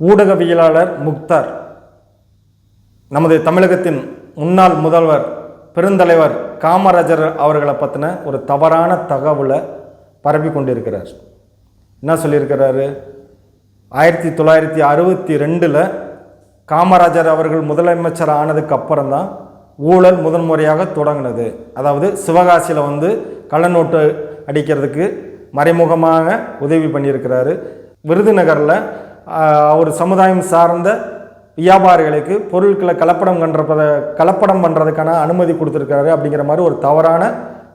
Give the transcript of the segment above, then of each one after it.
ஊடகவியலாளர் முக்தார் நமது தமிழகத்தின் முன்னாள் முதல்வர் பெருந்தலைவர் காமராஜர் அவர்களை பற்றின ஒரு தவறான தகவலை பரப்பி கொண்டிருக்கிறார். என்ன சொல்லியிருக்கிறாரு? ஆயிரத்தி தொள்ளாயிரத்தி அறுபத்தி ரெண்டில் காமராஜர் அவர்கள் முதலமைச்சர் ஆனதுக்கு அப்புறம் தான் ஊழல் முதன்முறையாக தொடங்கினது. அதாவது சிவகாசியில் வந்து கள்ளநோட்டு அடிக்கிறதுக்கு மறைமுகமாக உதவி பண்ணியிருக்கிறாரு. விருதுநகரில் அவர் சமுதாயம் சார்ந்த வியாபாரிகளுக்கு பொருட்களை கலப்படம் பண்ணுறத கலப்படம் பண்ணுறதுக்கான அனுமதி கொடுத்துருக்காரு அப்படிங்கிற மாதிரி ஒரு தவறான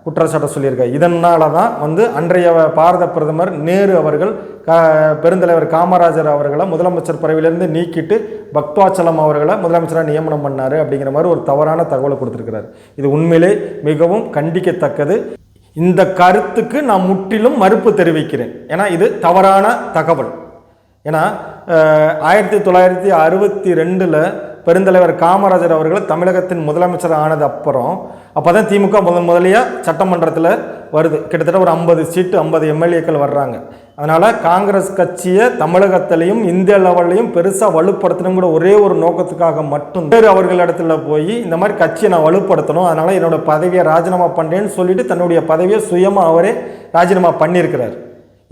குற்றச்சாட்டை சொல்லியிருக்காரு. இதனால தான் வந்து அன்றைய பாரத பிரதமர் நேரு அவர்கள் க பெருந்தலைவர் காமராஜர் அவர்களை முதலமைச்சர் பதவியிலிருந்து நீக்கிட்டு பக்துவாச்சலம் அவர்களை முதலமைச்சராக நியமனம் பண்ணார் அப்படிங்கிற மாதிரி ஒரு தவறான தகவலை கொடுத்துருக்கிறார். இது உண்மையிலே மிகவும் கண்டிக்கத்தக்கது. இந்த கருத்துக்கு நான் முற்றிலும் மறுப்பு தெரிவிக்கிறேன். ஏன்னா இது தவறான தகவல். ஏன்னா ஆயிரத்தி தொள்ளாயிரத்தி அறுபத்தி ரெண்டில் பெருந்தலைவர் காமராஜர் அவர்கள் தமிழகத்தின் முதலமைச்சர் ஆனது அப்புறம் அப்போ தான் திமுக முதன் முதலியாக சட்டமன்றத்தில் வருது. கிட்டத்தட்ட ஒரு ஐம்பது சீட்டு ஐம்பது எம்எல்ஏக்கள் வர்றாங்க. அதனால் காங்கிரஸ் கட்சியை தமிழகத்திலையும் இந்திய லெவல்லையும் பெருசாக வலுப்படுத்தணுங்கிற ஒரே ஒரு நோக்கத்துக்காக மட்டும் வேறு அவர்களிடத்துல போய் இந்த மாதிரி கட்சியை நான் வலுப்படுத்தணும் அதனால் என்னோடய பதவியை ராஜினாமா பண்ணுறேன்னு சொல்லிட்டு தன்னுடைய பதவியை சுயமாக அவரே ராஜினாமா பண்ணியிருக்கிறார்.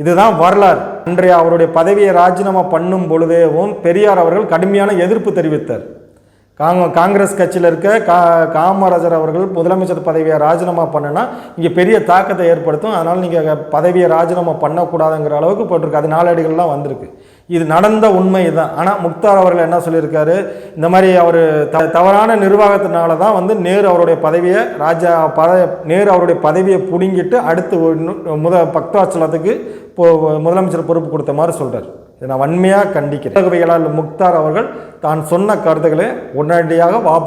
இதுதான் வரலாறு. அன்றைய அவருடைய பதவியை ராஜினாமா பண்ணும் பொழுதேவும் பெரியார் அவர்கள் கடுமையான எதிர்ப்பு தெரிவித்தார். காங்க காங்கிரஸ் கட்சியில் இருக்க கா காமராஜர் அவர்கள் முதலமைச்சர் பதவியை ராஜினாமா பண்ணுனா இங்கே பெரிய தாக்கத்தை ஏற்படுத்தும். அதனால் நீங்கள் பதவியை ராஜினாமா பண்ணக்கூடாதுங்கிற அளவுக்கு போட்டிருக்கு. அது நாளடிகள்லாம் வந்திருக்கு. இது நடந்த உண்மை தான் ஆனால் முக்தார் அவர்கள் என்ன சொல்லியிருக்காரு? இந்த மாதிரி அவர் த தவறான நிர்வாகத்தினால தான் வந்து நேரு அவருடைய பதவியை ராஜா பத நேரு அவருடைய பதவியை பிடுங்கிட்டு அடுத்து இன்னும் முத பக்தாச்சலத்துக்கு முதலமைச்சர் பொறுப்பு கொடுத்த மாதிரி சொல்கிறார் இதை நான் வன்மையாக கண்டிக்கிறேன். முக்தார் அவர்கள் தான் சொன்ன கருத்துக்களை உடனடியாக வா